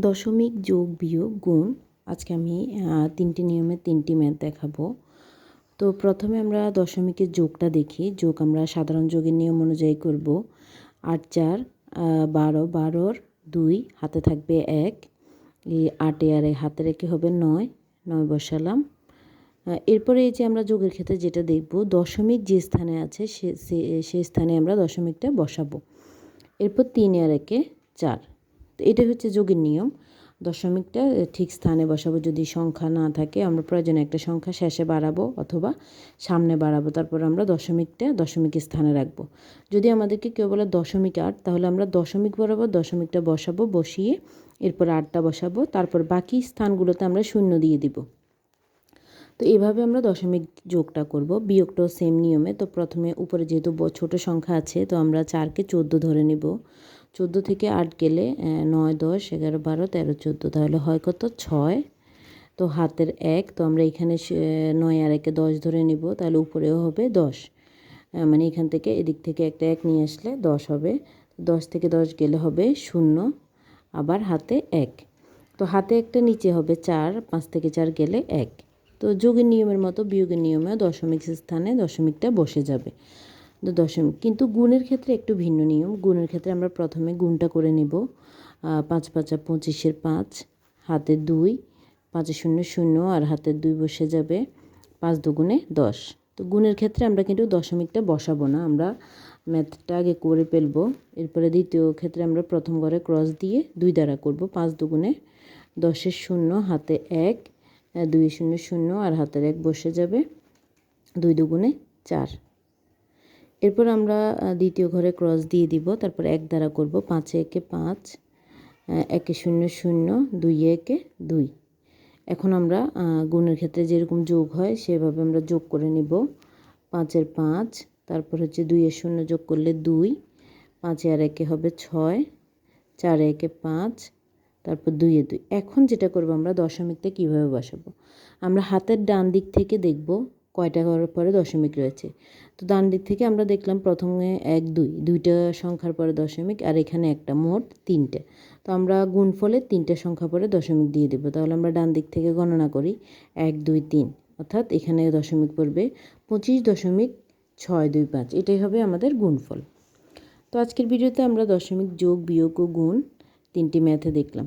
দশমিক যোগ বিয়োগ গুণ, আজকে আমি তিনটি নিয়মে তিনটি ম্যাথ দেখাবো। তো প্রথমে আমরা দশমিকের যোগটা দেখি। যোগ আমরা সাধারণ যোগের নিয়ম অনুযায়ী করব। আট চার বারো, বারোর দুই, হাতে থাকবে এক। এই আটে আর এক হাতে রেখে হবে নয় নয় বসালাম। এরপরে এই যে আমরা যোগের ক্ষেত্রে যেটা দেখব, দশমিক যে স্থানে আছে সে, সে- স্থানে আমরা দশমিকটা বসাবো। এরপর তিন আর একে চার। তো এটা হচ্ছে যোগের নিয়ম। দশমিকটা ঠিক স্থানে বসাবো। যদি সংখ্যা না থাকে, আমরা প্রয়োজনে একটা সংখ্যা শেষে বাড়াবো অথবা সামনে বাড়াবো। তারপর আমরা দশমিকটা দশমিকের স্থানে রাখব। যদি আমাদেরকে কেউ বলে দশমিক আট, তাহলে আমরা দশমিক বরাবর দশমিকটা বসাবো, বসিয়ে এরপর আটটা বসাবো। তারপর বাকি স্থানগুলোতে আমরা শূন্য দিয়ে দিব। তো এভাবে আমরা দশমিক যোগটা করব। বিয়োগটাও সেম নিয়মে। তো প্রথমে উপরে যেহেতু ছোট সংখ্যা আছে, তো আমরা চারকে চোদ্দ ধরে নিব। চোদ্দ থেকে আট গেলে নয়, দশ, এগারো, বারো, তেরো, চোদ্দ, তাহলে হয় কত? ছয়। তো হাতের এক, তো আমরা এখানে নয় আর একে দশ ধরে নিব, তাহলে উপরেও হবে দশ। মানে এখান থেকে এদিক থেকে একটা এক নিয়ে আসলে দশ হবে। দশ থেকে দশ গেলে হবে শূন্য, আবার হাতে এক। তো হাতে একটা নিচে হবে চার, পাঁচ থেকে চার গেলে এক। তো যোগের নিয়মের মতো বিয়োগের নিয়মেও দশমিক স্থানে দশমিকটা বসে যাবে। দশমিক কিন্তু গুণের ক্ষেত্রে একটু ভিন্ন নিয়ম। গুণের ক্ষেত্রে আমরা প্রথমে গুণটা করে নেব। পাঁচ পাঁচা পঁচিশের পাঁচ, হাতে দুই, পাঁচে শূন্য শূন্য, আর হাতের দুই বসে যাবে পাঁচ দুগুণে দশ। তো গুণের ক্ষেত্রে আমরা কিন্তু দশমিকটা বসাবো না। আমরা ম্যাথটা আগে করে ফেলব। এরপরে দ্বিতীয় ক্ষেত্রে আমরা প্রথম ঘরে ক্রস দিয়ে দুই দ্বারা করব। পাঁচ দুগুণে দশের শূন্য, হাতে এক, দুই শূন্য শূন্য, আর হাতের এক বসে যাবে দুই দুগুণে চার। এরপর আমরা দ্বিতীয় ঘরে ক্রস দিয়ে দিব। তারপর এক দ্বারা করব পাঁচে একে পাঁচ একে শূন্য শূন্য, দুই একে দুই। এখন আমরা গুণের ক্ষেত্রে যেরকম যোগ হয় সেভাবে আমরা যোগ করে নিব। পাঁচের পাঁচ, তারপর হচ্ছে দুইয়ের শূন্য যোগ করলে দুই। পাঁচে আর একে হবে ছয়, চারে একে পাঁচ, তারপর দুইয়ে দুই। এখন যেটা করব আমরা দশমিকটা কীভাবে বসাবো? আমরা হাতের ডান দিক থেকে দেখব কয়টা করার পরে দশমিক রয়েছে। তো ডান দিক থেকে আমরা দেখলাম প্রথমে এক, দুই, দুইটা সংখ্যার পরে দশমিক আর এখানে একটা মোট তিনটে। তো আমরা গুণফলে তিনটে সংখ্যা পরে দশমিক দিয়ে দেবো। তাহলে আমরা ডান দিক থেকে গণনা করি, এক, দুই, তিন। অর্থাৎ এখানে দশমিক পড়বে পঁচিশ দশমিক ছয়, দুই, পাঁচ। এটাই হবে আমাদের গুণফল। তো আজকের ভিডিওতে আমরা দশমিক যোগ, বিয়োগ ও গুণ তিনটি ম্যাথে দেখলাম।